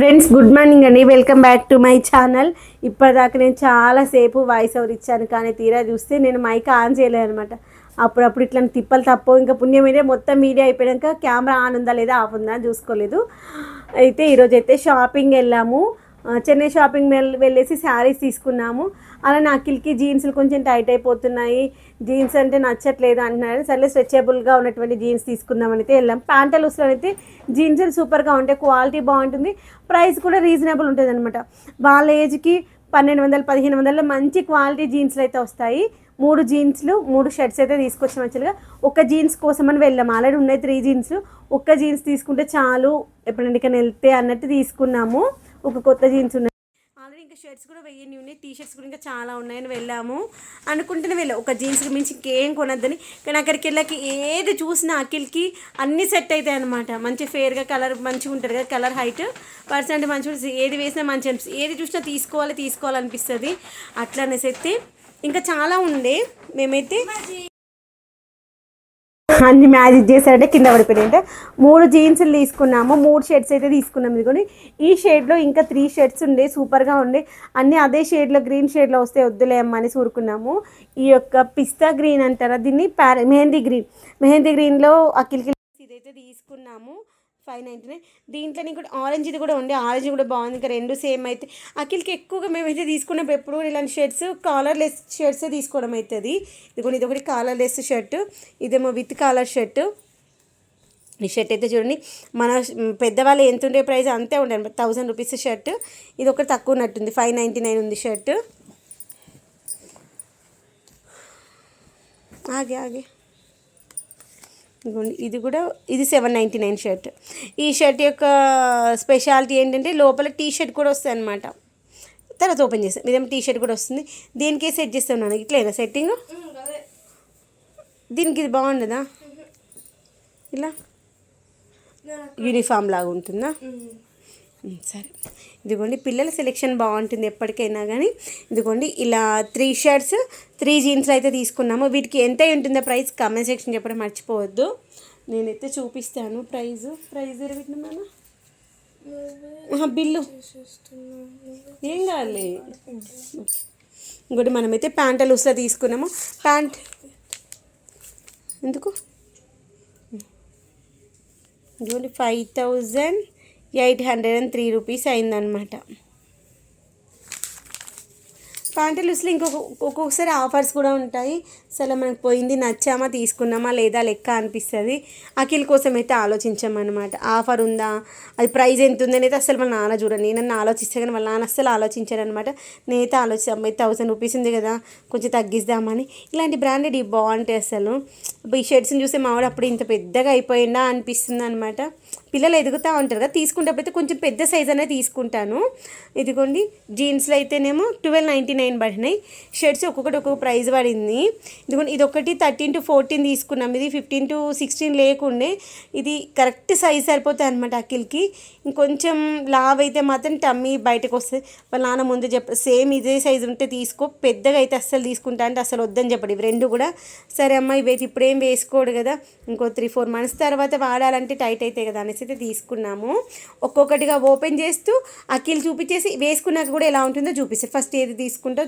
Friends good morning అండి. Welcome back to my channel. ఇప్పటిదాకా నేను చాలాసేపు వాయిస్ ఓవర్ ఇచ్చాను కానీ తీరా చూస్తే నేను మైక్ ఆన్ చేయలేదు అనమాట అప్పుడప్పుడు ఇట్లా తిప్పలు తప్పవు. ఇంకా పుణ్యం మీద మొత్తం మీడియా అయిపోయాక కెమెరా ఆన్ ఉందా లేదా ఆఫ్ ఉందా చూసుకోలేదు. అయితే ఈరోజు అయితే షాపింగ్ వెళ్ళాము. చెన్నై షాపింగ్ మెల్ వెళ్ళేసి శారీస్ తీసుకున్నాము. అలా నా అఖిల్కి జీన్స్లు కొంచెం టైట్ అయిపోతున్నాయి. జీన్స్ అంటే నచ్చట్లేదు అంటున్నారు. సర్లే స్ట్రెచబుల్గా ఉన్నటువంటి జీన్స్ తీసుకుందామని అయితే వెళ్ళాం. ప్యాంటలూస్లో అయితే జీన్స్ సూపర్గా ఉంటాయి. క్వాలిటీ బాగుంటుంది. ప్రైస్ కూడా రీజనబుల్ ఉంటుంది అనమాట వాళ్ళ ఏజ్కి పన్నెండు వందలు పదిహేను వందల్లో మంచి క్వాలిటీ జీన్స్లు అయితే వస్తాయి. మూడు జీన్స్లు మూడు షర్ట్స్ అయితే తీసుకొచ్చాం యాక్చువల్గా. ఒక జీన్స్ కోసం అని వెళ్ళాం. ఆల్రెడీ ఉన్నాయి త్రీ జీన్స్ ఒక్క జీన్స్ తీసుకుంటే చాలు. ఎప్పుడైనా వెళ్తే అన్నట్టు తీసుకున్నాము. ఒక కొత్త జీన్స్ ఉన్నాయి. ఆల్రెడీ ఇంకా షర్ట్స్ కూడా వెయ్యి ఉన్నాయి. టీ షర్ట్స్ కూడా ఇంకా చాలా ఉన్నాయని వెళ్ళాము. అనుకుంటేనే వెళ్ళాం. ఒక జీన్స్కి మించి ఇంకేం కొనొద్దని. కానీ అక్కడికి వెళ్ళాక ఏది చూసినా అఖిల్కి అన్నీ సెట్ అవుతాయి అనమాట మంచి ఫేర్గా కలర్ మంచిగా ఉంటుంది కదా కలర్ హైట్ పర్సెంట్ మంచిగా ఉంటుంది. ఏది వేసినా మంచి అనిపిస్తుంది. ఏది చూసినా తీసుకోవాలి తీసుకోవాలనిపిస్తుంది. అట్లా అనేసి అయితే ఇంకా చాలా ఉండే మేమైతే అన్ని మ్యాజిక్ చేశారంటే కింద పడిపోయాయంటే మూడు జీన్స్లు తీసుకున్నాము మూడు షర్ట్స్ అయితే తీసుకున్నాం ఇదిగోండి. ఈ షేడ్లో ఇంకా త్రీ షర్ట్స్ ఉండే సూపర్గా ఉండే. అన్నీ అదే షేడ్లో గ్రీన్ షేడ్లో వస్తే వద్దులే అని ఊరుకున్నాము. ఈ యొక్క పిస్తా గ్రీన్ అంటారా? దీన్ని ప్యార మెహందీ గ్రీన్. మెహందీ గ్రీన్లో అఖిల్కి ఇదైతే తీసుకున్నాము. Five ninety nine. దీంట్లోనే కూడా ఆరెంజ్ ఇది కూడా ఉండే ఆరెంజ్ కూడా బాగుంది. ఇంకా రెండు సేమ్ అయితే. అఖిల్కి ఎక్కువగా మేమైతే తీసుకున్నప్పుడు ఎప్పుడు ఇలాంటి షర్ట్స్ కాలర్లెస్ షర్ట్సే తీసుకోవడం అవుతుంది ఇది కూడా ఇది ఒకటి కాలర్లెస్ షర్ట్ ఇదేమో విత్ కాలర్ షర్ట్ ఈ షర్ట్ అయితే చూడండి. మన పెద్దవాళ్ళు ఎంత ఉండే ప్రైస్ అంతే ఉండే థౌజండ్ రూపీస్ షర్ట్. ఇది ఒకటి తక్కువ ఉన్నట్టుంది. ఫైవ్ నైంటీ నైన్ ఉంది షర్ట్. ఆగే ఆగే. ఇది కూడా ఇది సెవెన్ నైంటీ నైన్ షర్ట్ ఈ షర్ట్ యొక్క స్పెషాలిటీ ఏంటంటే లోపల టీ షర్ట్ కూడా వస్తుంది అనమాట తర్వాత ఓపెన్ చేస్తాం. ఇదేమో టీ షర్ట్ కూడా వస్తుంది. దీనికే సెట్ చేస్తున్నాను. ఇట్లేనా సెట్టింగ్ దీనికి ఇది బాగుండదా? ఇలా? యూనిఫామ్ లాగా ఉంటుందా? సరే. ఇదిగోండి పిల్లల సెలెక్షన్ బాగుంటుంది ఎప్పటికైనా కానీ ఇదిగోండి ఇలా త్రీ షర్ట్స్ త్రీ జీన్స్ అయితే తీసుకున్నాము. వీటికి ఎంత ఉంటుందో ప్రైస్ కామెంట్ సెక్షన్ చెప్పడం మర్చిపోవద్దు. నేనైతే చూపిస్తాను ప్రైజ్ ప్రైజ్ ఎరుగుతున్నాను బిల్లు. ఏం కావాలి ఇంకోటి మనమైతే ప్యాంట్ లూస్లో తీసుకున్నాము. ప్యాంట్. ఎందుకు? ఇదిగోండి five thousand eight hundred and three rupees అయిందనమాట ప్యాంటు లూస్లో ఇంకొక ఒక్కొక్కసారి ఆఫర్స్ కూడా ఉంటాయి. అసలు మనకు పోయింది నచ్చామా తీసుకున్నామా లేదా లెక్క అనిపిస్తుంది. అఖిల్ కోసం అయితే ఆలోచించామన్నమాట. ఆఫర్ ఉందా? అది ప్రైస్ ఎంత ఉందని అయితే అసలు వాళ్ళ నాన్న చూడండి నన్ను ఆలోచిస్తే కానీ వాళ్ళ నాన్న అస్సలు ఆలోచించారనమాట నేనైతే ఆలోచిస్తాం అమ్మాయి థౌసండ్ రూపీస్ ఉంది కదా కొంచెం తగ్గిద్దామని. ఇలాంటి బ్రాండెడ్ ఇవి బాగుంటాయి అసలు. ఈ షర్ట్స్ని చూస్తే మావాడు అప్పుడు ఇంత పెద్దగా అయిపోయిందా అనిపిస్తుంది అనమాట పిల్లలు ఎదుగుతూ ఉంటారు కదా తీసుకునేటప్పుడు కొంచెం పెద్ద సైజ్ అనేది తీసుకుంటాను. ఇదిగోండి జీన్స్లో అయితేనేమో ట్వెల్వ్ నైంటీ నైన్ పడినాయి. షర్ట్స్ ఒక్కొక్కటి ఒక్కొక్క ప్రైస్ పడింది. ఇదిగోండి ఇది ఒకటి థర్టీన్ టు ఫోర్టీన్ తీసుకున్నాం. ఇది ఫిఫ్టీన్ టు సిక్స్టీన్ లేకుండే. ఇది కరెక్ట్ సైజ్ సరిపోతాయి అనమాట అఖిల్కి. ఇంకొంచెం లావ్ అయితే మాత్రం టమ్మీ బయటకు వస్తుంది. వాళ్ళ నాన్న ముందు చెప్ప సేమ్ ఇదే సైజు ఉంటే తీసుకో. పెద్దగా అయితే అస్సలు తీసుకుంటా అంటే అసలు వద్దని చెప్పడు. ఇవి రెండు కూడా సరే అమ్మ ఇవైతే ఇప్పుడేం వేసుకోడు కదా. ఇంకో త్రీ ఫోర్ మంత్స్ తర్వాత వాడాలంటే టైట్ అవుతాయి కదా అనేసి అయితే తీసుకున్నాము. ఒక్కొక్కటిగా ఓపెన్ చేస్తూ అఖిల్ చూపించేసి వేసుకున్నాక కూడా ఎలా ఉంటుందో చూపిస్తారు ఫస్ట్ ఏది తీసుకుంటాం